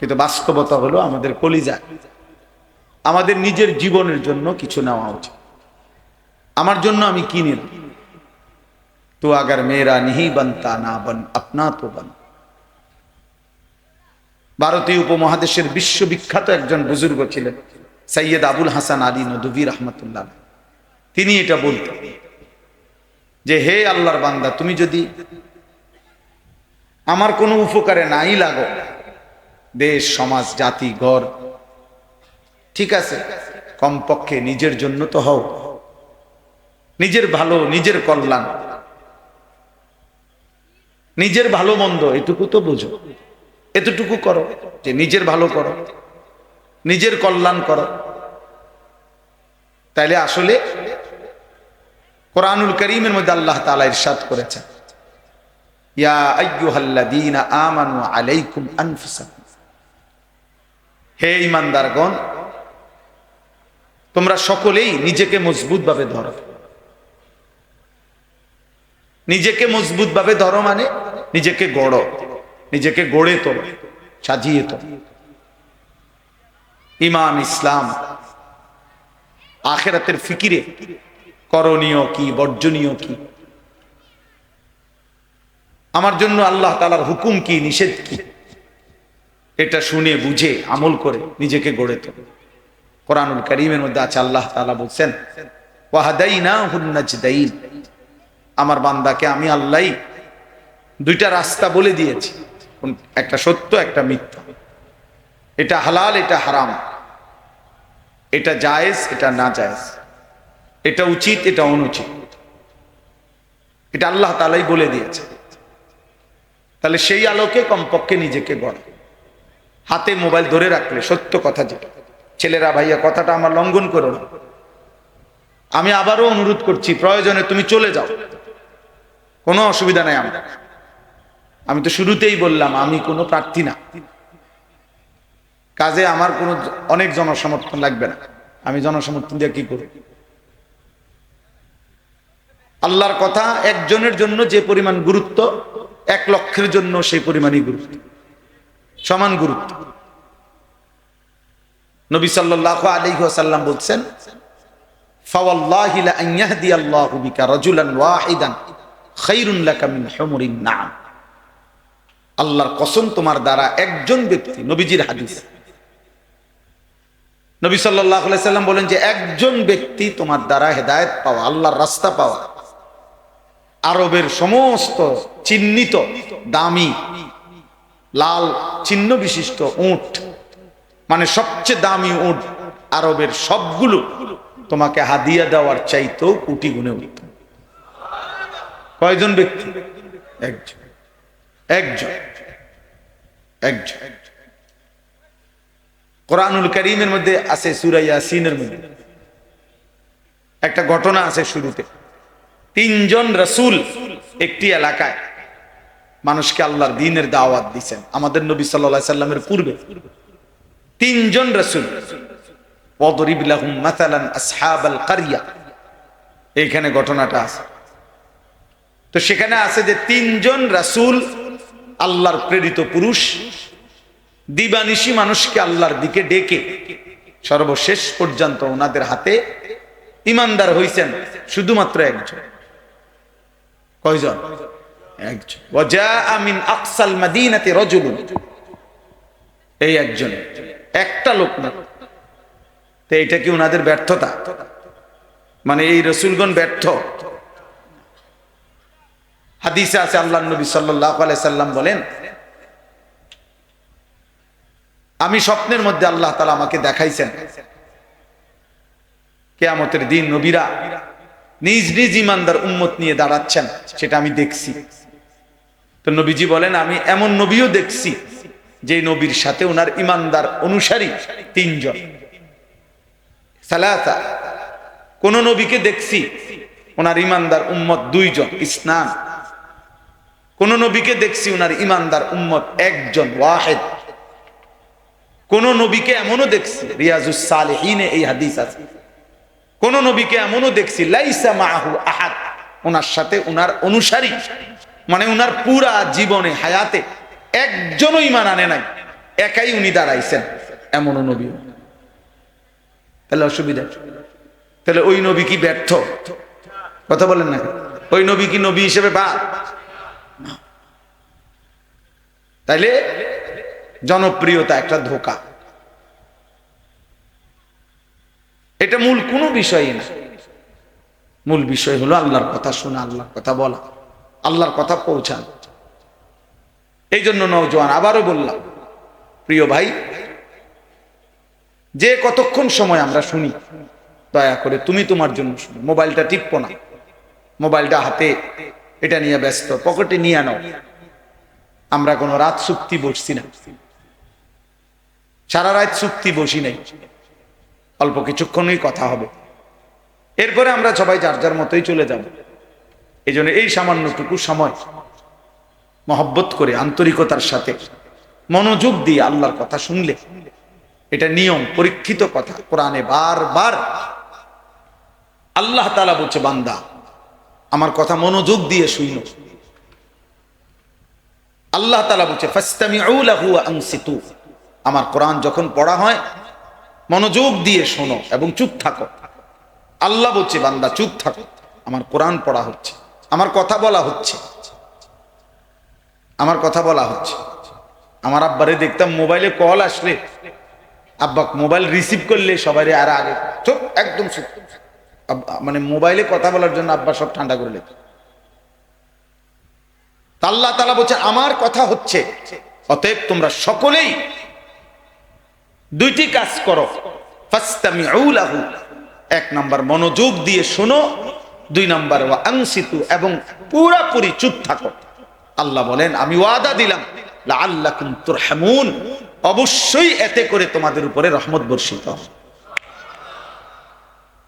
কিন্তু বাস্তবতা হলো আমাদের কলিজা। আমাদের নিজের জীবনের জন্য কিছু নেওয়া উচিত। আমার জন্য আমি কি নিলাম তো আগার মেয়েরা নিহি বানতা না বন, আপনা তো বন। ভারতীয় উপমহাদেশের বিশ্ববিখ্যাত একজন বুজুর্গ ছিলেন সৈয়দ আবুল হাসান আলী নদী রহমতুল্লাহ তিনি এটা বলতেন যে, হে আল্লাহর বান্দা, তুমি যদি আমার কোনো উপকারে নাই লাগো দেশ, সমাজ, জাতি, ঘর। ঠিক আছে? কমপক্ষে নিজের জন্য তো হও। নিজের ভালো, নিজের কল্যাণ। নিজের ভালো মন্দ, এটুকু তো বুঝো। এতটুকু করো যে নিজের ভালো করো। নিজের কল্যাণ করো। তাইলে আসলে কোরআনুল করিমের মধ্যে আল্লাহ তালা ইরশাদ করেছেন। ইয়া আইয়ুহাল্লাযীনা আমানু আলাইকুম আনফুসাকুম। হে ইমানদারগণ, তোমরা সকলেই নিজেকে মজবুত ভাবে ধরো। নিজেকে মজবুত ভাবে ধরো মানে নিজেকে গড়ো, নিজেকে গড়ে তোলো, সাজিয়ে তোলো। ইমান ইসলাম আখেরাতের ফিকিরে করণীয় কি, বর্জনীয় কি? আমার জন্য আল্লাহ তালার হুকুম কি, নিষেধ কি? এটা শুনে, বুঝে, আমল করে নিজেকে গড়ে তোলে। কোরআনুল করিমের মধ্যে আছে, আল্লাহ তালা বলছেন ওয়াহাদাই না আমার বান্দাকে আমি আল্লাহ দুইটা রাস্তা বলে দিয়েছি একটা সত্য, একটা মিথ্যা। এটা হালাল, এটা হারাম। এটা জায়েজ, এটা না জায়েজ। এটা উচিত, এটা অনুচিত। এটা আল্লাহ তালাই বলে দিয়েছে। তাহলে সেই আলোকে কমপক্ষে নিজেকে গড়া। হাতে মোবাইল ধরে রাখলে, সত্য কথা যেটা। ছেলেরা, ভাইয়া, কথাটা আমার লঙ্ঘন করো না। আমি আবারও অনুরোধ করছি, প্রয়োজনে তুমি চলে যাও। কোনো অসুবিধা নাই আমার। আমি তো শুরুতেই বললাম, আমি কোনো প্রার্থী না। কাজে আমার কোনো অনেক জনসমর্থন লাগবে না। আমি জনসমর্থন দিয়ে কি করব? আল্লাহর কথা একজনের জন্য যে পরিমাণ গুরুত্ব, এক লক্ষের জন্য সেই পরিমাণই গুরুত্ব। সমান গুরুত্ব। নবী সাল্লাল্লাহু আলাইহি ওয়াসাল্লাম বলছেন আল্লাহর কসম তোমার দ্বারা একজন ব্যক্তি, নবীজির হাদিস। নবী সাল্লাল্লাহু সাল্লাম বলেন যে, একজন ব্যক্তি তোমার দ্বারা হেদায়েত পাওয়া, আল্লাহর রাস্তা পাওয়া, আরবের সমস্ত চিহ্নিত, দামি লাল চিহ্ন বিশিষ্ট উট। মানে সবচেয়ে দামি উট আরবের সবগুলো তোমাকে হাদিয়া দেওয়ার চাইতেও কোটি গুণে উঠত কয়জন ব্যক্তি? একজন। একজন। একজন। কোরআনুল করিমের মধ্যে আছে সুরাইয়া সিনের মধ্যে। একটা ঘটনা আছে শুরুতে। তিনজন রসুল একটি এলাকায় মানুষকে আল্লাহর দিনের দাওয়াত দিচ্ছেন আমাদের নবী সাল্লাহ সাল্লামের পূর্বে তিনজন রসুল। এইখানে ঘটনাটা আছে। তো সেখানে আছে যে তিনজন রাসূল আল্লাহর প্রেরিত পুরুষ, দিবানিশি মানুষকে আল্লাহর দিকে ডেকে সর্বশেষ পর্যন্ত ওনাদের হাতে ইমানদার হইছেন শুধুমাত্র একজন। কয়জন? একজন। এই একজন। একটা লোক না। তো এটা কি ওনাদের ব্যর্থতা? মানে এই রসুলগণ ব্যর্থ। হাদিসে আছে আল্লাহ নবী সাল্লাম বলেন, আমি স্বপ্নের মধ্যে আল্লাহ তালা আমাকে দেখাইছেন। কেয়ামতের দিন নবীরা নিজ নিজ ইমানদার উম্মত নিয়ে দাঁড়াচ্ছেন, সেটা আমি দেখছি। তো নবীজি বলেন, আমি এমন নবীও দেখছি যে নবীর সাথে ওনার ইমানদার অনুসারী তিনজন। কোন নবীকে দেখছি, ওনার ইমানদার উম্মত দুইজন, ইসনান। কোন নবীকে দেখছি, ওনার ইমানদার উম্মত একজন, ওয়াহেদ। কোন নবীকে এমনও দেখছি রিয়াজুস সালেহিনে এই হাদিস আছে। কোন নবীকে এমনও দেখছি, লাইসা মাহু আহাদ, ওনার সাথে ওনার অনুসারী মানে ওনার পুরা জীবনে, হায়াতে একজনও ইমান আনে নাই। একাই উনি দাঁড়াইছেন এমন নবী। তাহলে অসুবিধা। তাহলে ওই নবী কি ব্যর্থ? কথা বলেন না ওই নবী কি নবী হিসেবে বা? তাইলে জনপ্রিয়তা একটা ধোকা। এটা মূল কোনো বিষয়ই না। মূল বিষয় হলো আল্লাহর কথা শোনা, আল্লাহর কথা বলা। আল্লাহর কথা পৌঁছান। এই জন্য নৌজওয়ান আবারও বললাম, প্রিয় ভাই, যে কতক্ষণ সময় আমরা শুনি, দয়া করে তুমি তোমার জন্য শুনো। মোবাইলটা টিপবো না। মোবাইলটা হাতে, এটা নিয়ে ব্যস্ত, পকেটে নিয়ে নাও। আমরা কোনো রাত চুক্তি বসছি না। সারা রাত চুক্তি বসি নাই। অল্প কিছুক্ষণই কথা হবে। এরপরে আমরা সবাই যার যার মতোই চলে যাব। এই জন্য এই সামান্যটুকু সময় মহব্বত করে, আন্তরিকতার সাথে, মনোযোগ দিয়ে আল্লাহর কথা শুনলে, এটা নিয়ম, পরীক্ষিত কথা, কোরআনে বারবার আল্লাহ তালা বলছে, বান্দা, আমার কথা মনোযোগ দিয়ে শুইল আল্লাহ তালা বলছে আমার কোরআন যখন পড়া হয়, মনোযোগ দিয়ে শোনো এবং চুপ থাকো। আল্লাহ বলছে, বান্দা, চুপ থাকো। আমার কোরআন পড়া হচ্ছে। আমার কথা বলা হচ্ছে। আমার কথা বলা হচ্ছে। আমার আব্বারে দেখতাম মোবাইলে কল আসলে। আব্বা, মোবাইল রিসিভ করলে সবাই আর আগে চুপ একদম মানে মোবাইলে কথা বলার জন্য আব্বা সব ঠান্ডা করে লেত আল্লাহ তালা বলছে, আমার কথা হচ্ছে। অতএব তোমরা সকলেই দুইটি কাজ করো। এক নাম্বার মনোযোগ দিয়ে শোনো দুই নাম্বার, ওয়া এবং পুরাপুরি চুপ থাকো। আল্লাহ বলেন, আমি ওয়াদা দিলাম আল্লাহ লাআল্লাকুম তুরহামুন। অবশ্যই এতে করে তোমাদের উপরে রহমত বর্ষিত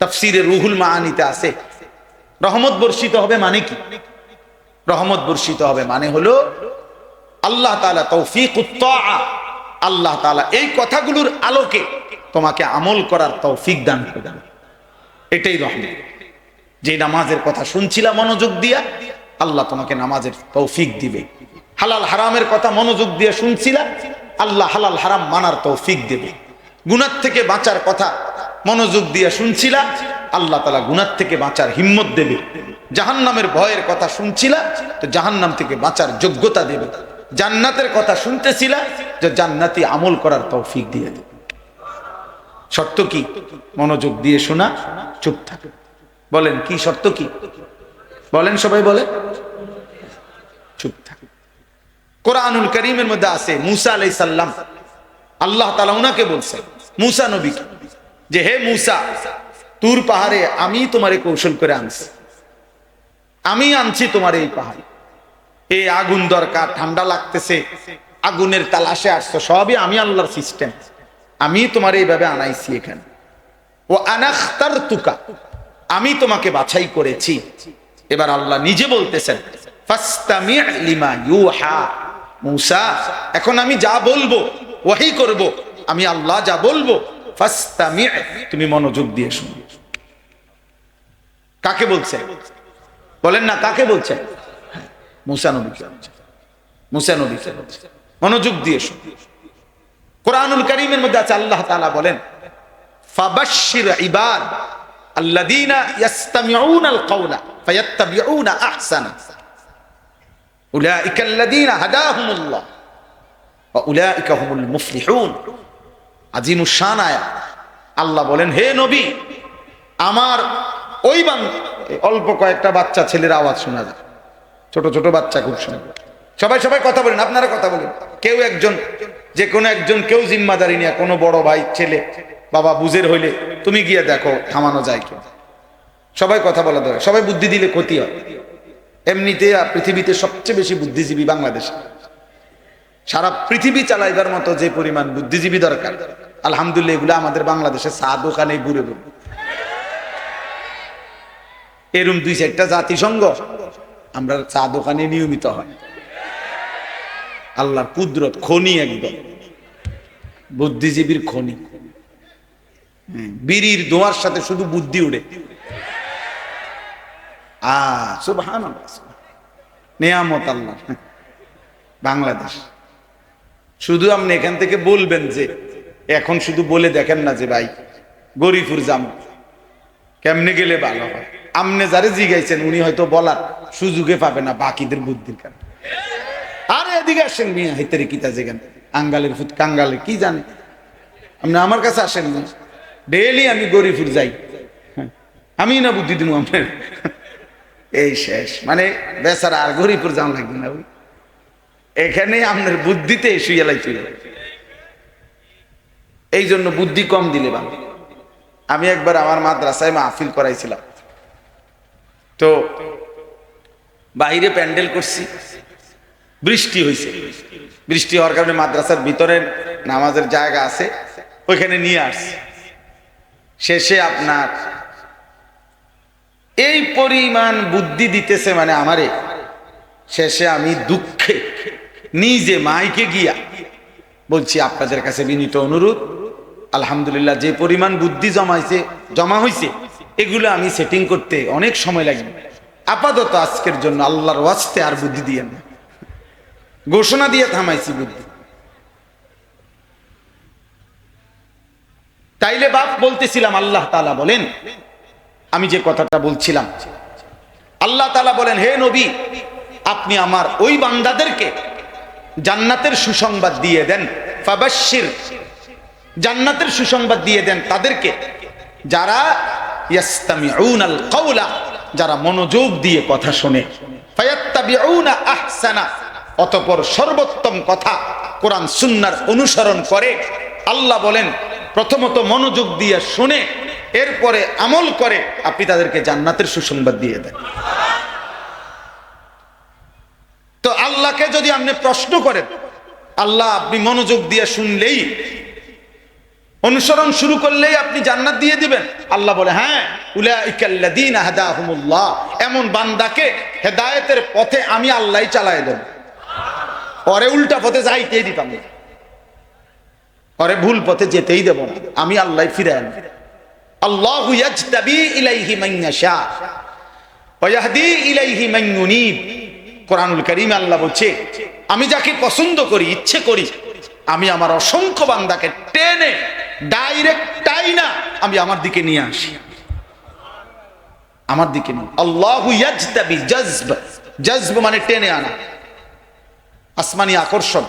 তাফসিরে রুহুল মাআনিতে আছে, রহমত বর্ষিত হবে মানে কি? রহমত বর্ষিত হবে মানে হলো, আল্লাহ তাআলা তৌফিক আল্লাহ তাআলা এই কথাগুলোর আলোকে তোমাকে আমল করার তৌফিক দান করবেন এটাই রহমত। যে নামাজের কথা শুনছিলা মনোযোগ দিয়া, আল্লাহ তোমাকে নামাজের তৌফিক দিবে। হালাল হারামের কথা মনোযোগ দিয়ে শুনছিলা, আল্লাহ হালাল হারাম মানার তৌফিক দেবে। গুনার থেকে বাঁচার কথা মনোযোগ দিয়ে শুনছিলা, আল্লাহ তালা গুনার থেকে বাঁচার হিম্মত দেবে। জাহান্নামের ভয়ের কথা শুনছিলা, তো জাহান্নাম থেকে বাঁচার যোগ্যতা দেবে। জান্নাতের কথা শুনতেছিলা যে জান্নাতি আমল করার তৌফিক দিয়ে দেবে। শর্ত কি? মনোযোগ দিয়ে শোনা, চুপ থাকে। বলেন, কি শর্ত কি? বলেন, সবাই বলে। চুপ থাকে। কোরআনুল করিমের মধ্যে আছে, মুসা আলাই সাল্লাম আল্লাহ তালা উনাকে বলছেন, মুসা নবীকে যে, হে মুসা, তুর পাহাড়ে আমি তোমারে কৌশল করে আনছি। আমি আনছি তোমার এই পাহাড়ে। এই আগুন দরকার, ঠান্ডা লাগতেছে, আগুনের তালাশে আসছো, সবই আমি আল্লাহর সিস্টেম আমি তোমার এইভাবে আনাইছি এখানে। ও আনাখতার তুকা আমি তোমাকে বাছাই করেছি। এবার আল্লাহ নিজে বলতেছেন এখন আমি যা বলব, ওয়াহি করব, আমি আল্লাহ যা বলব তুমি মনোযোগ দিয়ে শুনো। কাকে বলছে বলেন না, কাকে বলছে মুসা নবীকে মুসা নবীকে মনোযোগ দিয়ে শুনো। কোরআনুল করিমের মধ্যে আছে, আল্লাহ তাআলা বলেন, ফাবাশশির ইবাদ শান আল্লাহ বলেন, হে নবী, আমার ওই বান, অল্প কয়েকটা বাচ্চা ছেলের আওয়াজ শোনা যায়। ছোট ছোট বাচ্চা খুব শোনা। সবাই সবাই কথা বলেন, আপনারা কথা বলেন। কেউ একজন, যে কোনো একজন, কেউ জিম্মাদারি নিয়ে কোনো বড় ভাই, ছেলে বাবা বুঝের হইলে তুমি গিয়ে দেখো থামানো যায় কি সবাই কথা বলা দরকার, সবাই বুদ্ধি দিলে ক্ষতি হয়। এমনিতে পৃথিবীতে সবচেয়ে বেশি বুদ্ধিজীবী বাংলাদেশে। সারা পৃথিবী চালাইবার মতো যে পরিমাণ বুদ্ধিজীবী দরকার, আলহামদুলিল্লাহ এগুলো আমাদের বাংলাদেশে চা দোকানে ঘুরে ঘুরে এরম দুই চারটা জাতিসংঘ আমরা চা দোকানে নিয়মিত হয়। আল্লাহর কুদরত খনি একদম। বুদ্ধিজীবীর খনি। বিড়ির দোয়ার সাথে শুধু বুদ্ধি উড়ে। আ, সুবহানাল্লাহ নিয়ামত আল্লাহ। বাংলাদেশ। শুধু আপনি এখান থেকে বলবেন যে, এখন শুধু বলে দেখেন না যে, ভাই গরিপুর যাম কেমনে গেলে ভালো হয়? আমনে যারে জিগাইছেন, উনি হয়তো বলার সুযোগে পাবে না বাকিদের বুদ্ধির কারণে। আরে এদিকে আসেন, মিয়া হেতেরে কিতা যেখানে আঙ্গালের ফুট কাঙ্গালের কি জানে? আপনি আমার কাছে আসেন না? ডেইলি আমি গরিপুর যাই। আমি না বুদ্ধি দিব আপনার? এই শেষ। মানে বেচারা আর গরিপুর যাওয়া লাগবে না এখানে আপনার বুদ্ধিতে শুয়ে লাগছিল এই জন্য বুদ্ধি কম দিলে ভালো। আমি একবার আমার মাদ্রাসায় মাহফিল করাইছিলাম। তো বাইরে প্যান্ডেল করছি। বৃষ্টি হয়েছে বৃষ্টি হওয়ার কারণে মাদ্রাসার ভিতরে নামাজের জায়গা আছে। ওইখানে নিয়ে আসছে। শেষে আপনার, এই পরিমাণ বুদ্ধি দিতেছে মানে আমারে। শেষে আমি দুঃখে নিজে মাইকে গিয়া বলছি, আপনাদের কাছে বিনীত অনুরোধ, আলহামদুলিল্লাহ যে পরিমাণ বুদ্ধি জমাইছে, জমা হয়েছে এগুলো আমি সেটিং করতে অনেক সময় লাগবে। আপাতত আজকের জন্য আল্লাহর ওয়াস্তে আর বুদ্ধি দিয়ে না। ঘোষণা দিয়ে থামাইছি বুদ্ধি। তাইলে বাপ বলতেছিলাম, আল্লাহ তালা বলেন। আমি যে কথাটা বলছিলাম, আল্লাহ তালা বলেন, হে নবী, আপনি আমার ওই বান্দাদেরকে জান্নাতের সুসংবাদ দিয়ে দেন। ফাবাশির জান্নাতের সুসংবাদ দিয়ে দেন তাদেরকে। যারা কাওলা যারা মনোযোগ দিয়ে কথা শোনে। অতঃপর সর্বোত্তম কথা কোরআন সুন্নার অনুসরণ করে। আল্লাহ বলেন প্রথমত মনোযোগ দিয়ে শুনে এরপরে আমল করে আপনি তাদেরকে জান্নাতের সুসংবাদ দিয়ে দেন। তো আল্লাহকে যদি আপনি প্রশ্ন করেন, আল্লাহ আপনি মনোযোগ দিয়ে শুনলেই, অনুসরণ শুরু করলেই আপনি জান্নাত দিয়ে দিবেন। আল্লাহ বলে হ্যাঁ এমন বান্দাকে হেদায়েতের পথে আমি আল্লাহ চালায় দেব। পরে উল্টা পথে যাইতেই দিতাম না। পরে ভুল পথে যেতেই দেব না। আমি আল্লাহ ফিরে আনব আল্লাহু বলছে, আমি যাকে পছন্দ করি, ইচ্ছে করি, আমি আমার অসংখ্য বান্দাকে টেনে ডাইরেক্ট টাইনা আমি আমার দিকে নিয়ে আসি। আমার দিকে নিয়ে। আল্লাহু ইয়াজতাবি মানে টেনে আনা। আসমানি আকর্ষণ।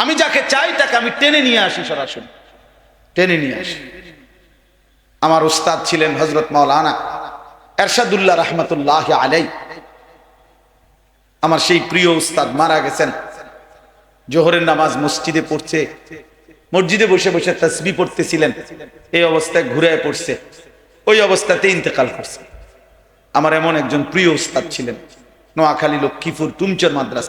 আমি যাকে চাই তাকে আমি টেনে নিয়ে আসি সরাসরি। টেনে নিয়ে আসি। আমার উস্তাদ ছিলেন হজরত মাওলানা এরশাদুল্লাহ রহমতুল্লাহ আলাই আমার সেই প্রিয় উস্তাদ মারা গেছেন। জোহরের নামাজ মসজিদে পড়ছে। মসজিদে বসে বসে তসবি পড়তেছিলেন। এই অবস্থায় ঘুরে পড়ছে। ওই অবস্থাতে ইন্তেকাল করছে। আমার এমন একজন প্রিয় উস্তাদ ছিলেন। নোয়াখালী লক্ষ্মীপুর তুমচর মাদ্রাসা।